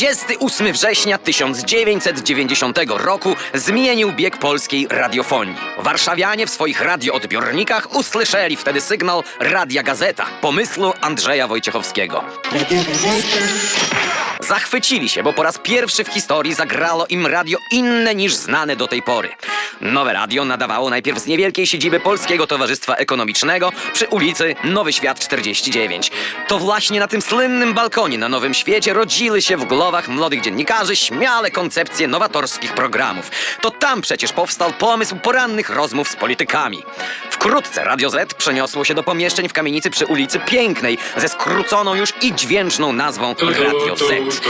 28 września 1990 roku zmienił bieg polskiej radiofonii. Warszawianie w swoich radioodbiornikach usłyszeli wtedy sygnał Radia Gazeta, pomysłu Andrzeja Wojciechowskiego. Zachwycili się, bo po raz pierwszy w historii zagrało im radio inne niż znane do tej pory. Nowe radio nadawało najpierw z niewielkiej siedziby Polskiego Towarzystwa Ekonomicznego przy ulicy Nowy Świat 49. To właśnie na tym słynnym balkonie na Nowym Świecie rodziły się w głowach młodych dziennikarzy śmiale koncepcje nowatorskich programów. To tam przecież powstał pomysł porannych rozmów z politykami. Wkrótce Radio Z przeniosło się do pomieszczeń w kamienicy przy ulicy Pięknej ze skróconą już i dźwięczną nazwą Radio Z.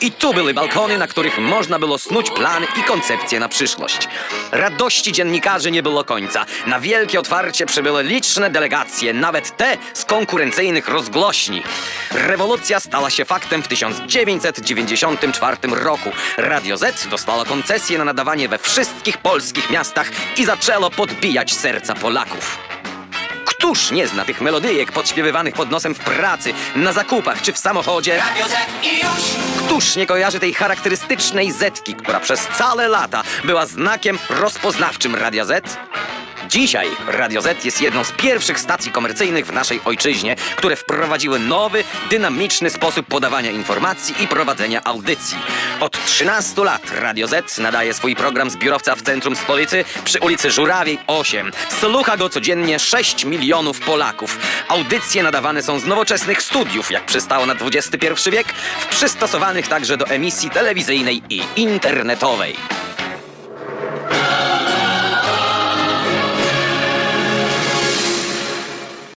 I tu były balkony, na których można było snuć plany i koncepcje na przyszłość. Radości dziennikarzy nie było końca. Na wielkie otwarcie przybyły liczne delegacje, nawet te z konkurencyjnych rozgłośni. Rewolucja stała się faktem w 1994 roku. Radio Z dostało koncesję na nadawanie we wszystkich polskich miastach i zaczęło podbijać serca Polaków. Któż nie zna tych melodyjek podśpiewywanych pod nosem w pracy, na zakupach czy w samochodzie? Radio Z i już! Któż nie kojarzy tej charakterystycznej Zetki, która przez całe lata była znakiem rozpoznawczym Radia Z? Dzisiaj Radio Z jest jedną z pierwszych stacji komercyjnych w naszej ojczyźnie, które wprowadziły nowy, dynamiczny sposób podawania informacji i prowadzenia audycji. Od 13 lat Radio Z nadaje swój program z biurowca w centrum stolicy przy ulicy Żurawiej 8. Słucha go codziennie 6 milionów Polaków. Audycje nadawane są z nowoczesnych studiów, jak przystało na XXI wiek, przystosowanych także do emisji telewizyjnej i internetowej.